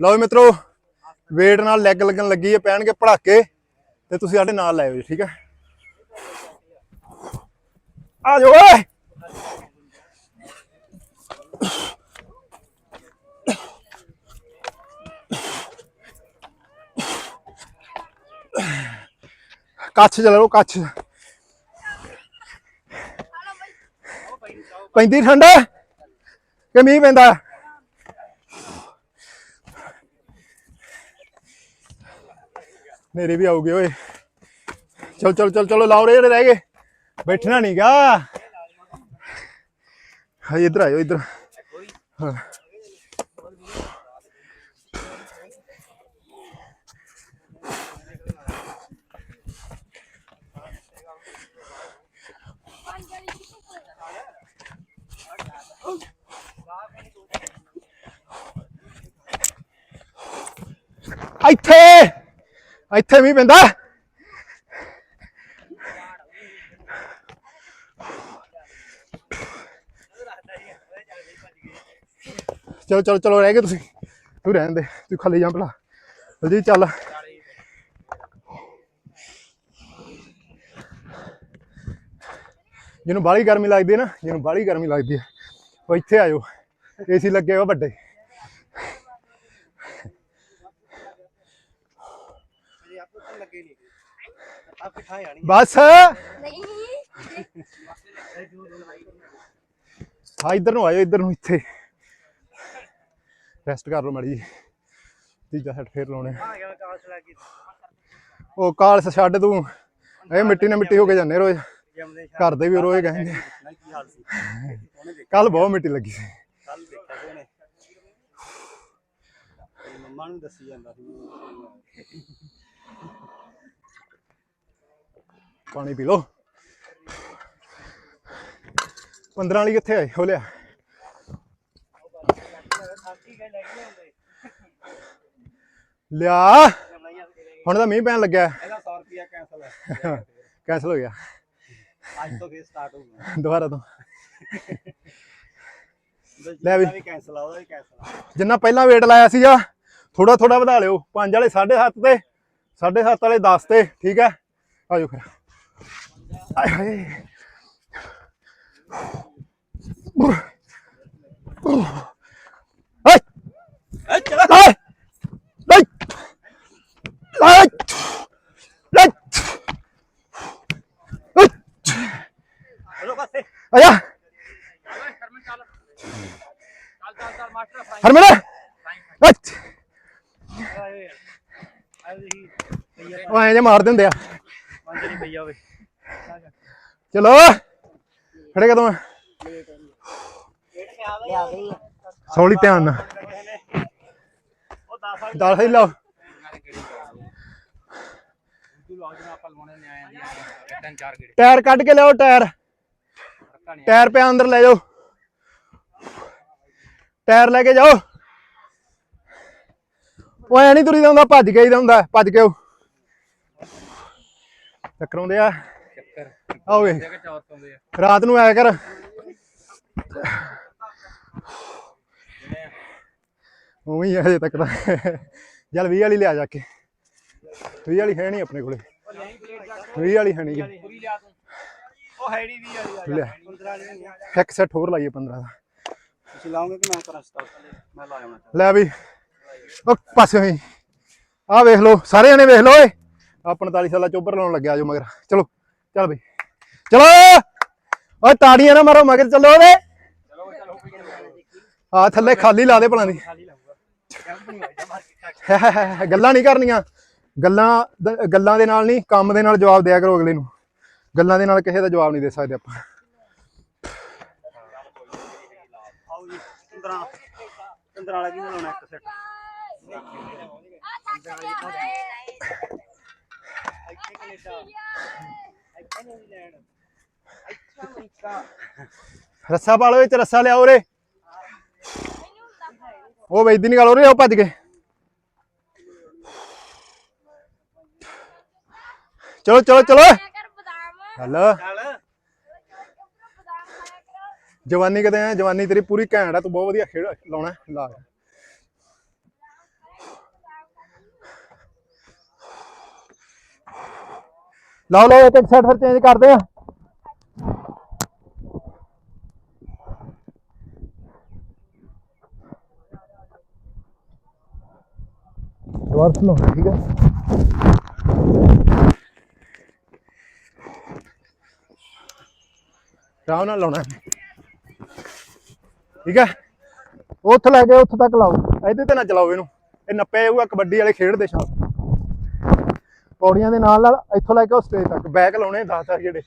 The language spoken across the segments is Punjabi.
ਲਓ ਵੀ ਮਿੱਤਰੋ ਵੇਟ ਨਾਲ ਲੈਗ ਲੱਗਣ ਲੱਗੀ ਹੈ ਪੈਣਗੇ ਪੜਾਕੇ, ਤੇ ਤੁਸੀਂ ਸਾਡੇ ਨਾਲ ਲਾਇਓ ਜੀ, ਠੀਕ ਹੈ? ਆ ਜਾਓ ਓਏ! ਕੱਛ ਚਲੋ ਕੱਛ। ਪੈਂਦੀ ਠੰਡ? ਕਿ ਮੀਂਹ ਪੈਂਦਾ? ਮੇਰੇ ਵੀ ਆਉਗੇ ਓਏ। ਚਲ ਚਲ ਚਲ, ਚਲੋ ਲਾਓ ਰੇ ਰਹਿ ਗਏ ਬੈਠਣਾ ਨਹੀਂਗਾ ਹਾਂ, ਇੱਧਰ ਆਇਓ, ਇੱਧਰ। ਹਾਂ। ਇੱਥੇ! ਇੱਥੇ ਵੀ ਪੈਂਦਾ। ਚਲੋ ਚਲੋ ਚਲੋ, ਰਹਿ ਗਏ ਤੁਸੀਂ। ਤੂੰ ਰਹਿਣ ਦੇ, ਤੂੰ ਖਾਲੀ ਜਾ ਭਲਾ। ਜਲਦੀ ਚੱਲ। ਜਿਹਨੂੰ ਬਾਹਲੀ ਗਰਮੀ ਲੱਗਦੀ ਹੈ ਨਾ, ਜਿਹਨੂੰ ਬਾਹਲੀ ਗਰਮੀ ਲੱਗਦੀ ਹੈ, ਉਹ ਇੱਥੇ ਆਇਓ ਏਸੀ ਲੱਗੇ ਹੋਏ ਵੱਡੇ ਜੇ ਆਪਕੋ ਤਾਂ ਲੱਗੇ ਨਹੀਂ ਆਪ ਕਿਠਾ ਆਣੀ ਬਸ। ਹਾਂ ਇੱਧਰ ਨੂੰ ਆਇਓ ਇੱਧਰ ਨੂੰ ਇੱਥੇ। ਰੈਸਟ ਕਰ ਲਓ ਮਾੜੀ ਤੀਜਾ ਸੈੱਟ ਫੇਰ ਲਾਉਣੇ। ਆ। ਆ ਗਿਆ ਕਾਸ ਲੱਗੀ ਉਹ ਕਾਲਸ ਛੱਡ ਤੂੰ। ਇਹ ਮਿੱਟੀ ਨਾਲ ਮਿੱਟੀ ਹੋ ਕੇ ਜਾਂਦੇ ਰੋਜ਼। ਘਰ ਦੇ ਵੀ ਰੋਜ਼ ਨਾ ਦੇਖ ਕੱਲ ਬਹੁਤ ਮਿੱਟੀ ਲੱਗੀ ਸੀ। ਕੱਲ ਦੇਖਿਆ ਸੀ ਉਹਨੇ। ਤੇ ਮੰਮਾ ਨੂੰ ਦੱਸੀ ਜਾਂਦਾ ਸੀ। ਪਾਣੀ ਪੀ ਲਓ। 15 ਵਾਲੀ ਕਿੱਥੇ ਆਈ ਹੋ ਲਿਆ। ਲੈ ਲਿਆ ਹੁਣ ਤਾਂ ਮੀਂਹ ਪੈਣ ਲੱਗਾ ਇਹਦਾ 100 ਰੁਪਿਆ ਕੈਨਸਲ ਹੈ। ਕੈਂਸਲ ਹੋ ਗਿਆ। ਅੱਜ ਤੋਂ ਫੇਰ ਸਟਾਰਟ ਹੋਊਗਾ ਦੁਬਾਰਾ ਤੋਂ। ਲੈ ਲੈ ਵੀ। ਕੈਨਸਲ ਆ ਉਹਦਾ ਵੀ ਕੈਨਸਲ ਆ। ਜਿੰਨਾ ਪਹਿਲਾਂ ਵੇਟ ਲਾਇਆ ਸੀਗਾ ਥੋੜਾ ਥੋੜਾ ਵਧਾ ਲਿਓ। ਪੰਜ ਵਾਲੇ 7.5 ਤੇ। 7.5 ਵਾਲੇ 10 ਤੇ ਠੀਕ ਹੈ ਆਜੋ ਫਿਰ ਆਏ ਹਾਏ ਹਾਏ ਏ ਚਲਾ ਹਾਏ ਹਾਏ ਹਾਏ ਹਾਏ ਚਲੋ ਪਾਸੇ ਆਇਆ ਹਰਮਨ ਅੱਛ ਆਏ ਆਏ ਦੇਖੀ ਭਈਆ ਉਹ ਐਂ ਜੇ ਮਾਰ ਦਿੰਦੇ ਆ। ਚਲੋ, ਖੜੇ ਕਦੋਂ ਲਿਆ ਸੌਲੀ ਧਿਆਨ ਨਾਲ। ਦਾਲ ਸਹੀ ਲਾਓ। ਟਾਇਰ ਕੱਢ ਕੇ ਲਿਆਓ, ਟਾਇਰ। ਟਾਇਰ ਪਿਆ ਅੰਦਰ ਲੈ ਜਾਓ। ਟਾਇਰ ਲੈ ਕੇ ਜਾਓ। ਉਹ ਐ ਨਹੀਂ ਤੁਰੀਦਾ ਹੁੰਦਾ ਭੱਜ ਕੇ ਆਈਦਾ ਹੁੰਦਾ ਭੱਜ ਕੇ ਆਓ। ਚੱਕਰਾਉਂਦੇ ਆ। ਚੱਕਰ। ਆਓ ਵੇ। ਜਗ੍ਹਾ ਚੌਰ ਪਾਉਂਦੇ ਆ। ਰਾਤ ਨੂੰ ਆਇਆ ਕਰ। ਉਵੇਂ ਹੀ ਆ ਹਜੇ ਤੱਕ ਤਾਂ। ਚੱਲ 20 ਵਾਲੀ ਲਿਆ ਜਾ ਕੇ। 20 ਵਾਲੀ ਹੈ ਨਹੀਂ ਆਪਣੇ ਕੋਲੇ। 20 ਵਾਲੀ ਹੈ ਨਹੀਂ। ਉਹ ਹੈ ਨਹੀਂ ਵੀ ਵਾਲੀ ਲੈ। 15 ਵਾਲੀ ਨਹੀਂ ਇੱਕ ਸੈੱਟ ਹੋਰ ਲਾਈਏ 15 ਦਾ। ਤੁਸੀਂ ਲਾਓਗੇ ਕਿ ਮੈਂ ਕਰਾਂ ਸਟਾਰਟ ਮੈਂ ਲਾ ਆਉਣਾ। ਲੈ ਵੀ। ਉਹ ਪਾਸੇ ਹੋਈ। ਆ ਵੇਖ ਲਓ ਸਾਰੇ ਜਣੇ ਵੇਖ ਲਓ ਓਏ। ਆ 45 ਸਾਲਾ ਚੋਬਰ ਲਾਉਣ ਲੱਗਿਆ ਜੋ ਮਗਰ। ਚਲੋ, ਚੱਲ ਬਈ। ਚਲੋ ਓਏ ਤਾੜੀਆਂ ਨਾ ਮਾਰੋ ਮਗਰ, ਚੱਲੋ ਓਏ। ਆ ਥੱਲੇ ਖਾਲੀ ਲਾ ਦੇ ਭਲਾਂ ਨਹੀਂ ਗੱਲਾਂ ਨਹੀਂ ਕਰਨੀਆਂ। ਗੱਲਾਂ ਗੱਲਾਂ ਦੇ ਨਾਲ ਨਹੀਂ ਕੰਮ ਦੇ ਨਾਲ ਜਵਾਬ ਦਿਆ ਕਰੋ ਅਗਲੇ ਨੂੰ। ਗੱਲਾਂ ਦੇ ਨਾਲ ਕਿਸੇ ਦਾ ਜਵਾਬ ਨਹੀਂ ਦੇ ਸਕਦੇ ਆਪਾਂ। ਆਓ ਜੀ 15 15 ਵਾਲਾ ਕਿਹਨੇ ਲਾਉਣਾ ਇੱਕ ਸੈੱਟ ਰੱਸਾ ਪਾ ਲਓ ਵਿੱਚ ਰੱਸਾ ਲਿਆਓ ਰੇ ਉਹ ਵੇਚਦੀ ਨਹੀਂ ਗੱਲ ਹੋ ਰਹੀ ਉਹ ਭੱਜ ਗਏ ਚਲੋ ਚਲੋ ਚਲੋ ਕਰ ਬਦਾਮ ਹਲੋ ਚੱਲ ਬਦਾਮ ਖਾਇਆ ਕਰੋ ਜਵਾਨੀ ਕਦੇ ਆ ਜਵਾਨੀ ਤੇਰੀ ਪੂਰੀ ਘੈਂਟ ਆ ਤੂੰ ਬਹੁਤ ਵਧੀਆ ਖੇਡ ਲਾਉਣਾ ਲਾ ਲਓ ਲਓ ਇੱਕ ਇੱਕ ਸਾਈਡ ਫਿਰ ਚੇਂਜ ਕਰਦੇ ਆ। ਰਿਵਰਸ ਲਾਉਣਾ ਠੀਕ ਹੈ ਰਾਉ ਨਾਲ ਲਾਉਣਾ। ਠੀਕ ਹੈ ਉੱਥੇ ਲੈ ਕੇ ਉੱਥੇ ਤੱਕ ਲਾਓ। ਇਹਦੇ ਤੇ ਨਾ ਚਲਾਓ ਇਹਨੂੰ। ਇਹ ਨੱਪੇ ਜਾਊਗਾ ਕਬੱਡੀ ਵਾਲੇ ਖੇਡਦੇ ਸ਼ਾਮ ਪੌੜੀਆਂ ਦੇ ਨਾਲ ਨਾਲ ਇੱਥੋਂ ਲੈ ਕੇ ਉਹ ਸਟੇਜ ਤੱਕ ਬੈਕ ਲਾਉਣੇ 10 10 ਜਿਹੜੇ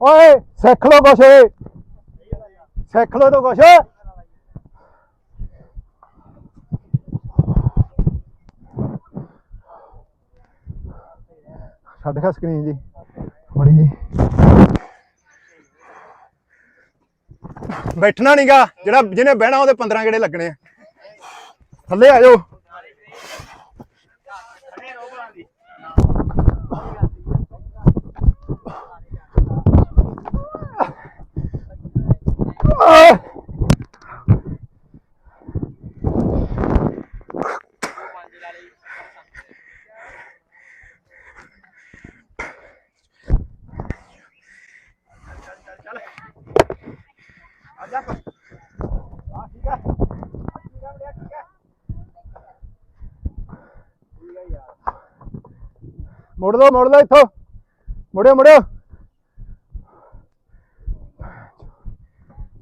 ਓਏ, ਸਿੱਖ ਲੋ ਕੁਛ। ਸਿੱਖ ਲੋ ਤਾਂ ਕੁਛ। ਛੱਡ ਖਾ ਸਕਰੀਨ ਜੀ। ਥੋੜੀ ਬੈਠਣਾ ਨਹੀਂਗਾ ਜਿਹੜਾ ਜਿਹਨੇ ਬਹਿਣਾ ਉਹਦੇ 15 ਗੇੜੇ ਲੱਗਣੇ ਆ। ਥੱਲੇ ਆ ਜਾਓ। ਖੜੇ ਰਹੋ ਭਲਾ ਦੀ ਆਹ! ਆ ਜਾ ਹਾਂ ਠੀਕ ਆ ਠੀਕ ਆ ਬੜਿਆ ਠੀਕ ਆ ਠੀਕ ਆ ਯਾਰ ਮੁੜ ਦੋ ਮੁੜ ਦੋ ਇੱਥੋਂ। ਮੁੜਿਓ ਮੁੜਿਓ।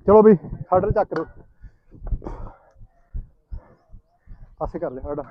ਚਲੋ ਵੀ ਸਾਡਰ ਚੱਕ ਦੋ ਪਾਸੇ ਕਰ ਲੈ ਸਾਡਾ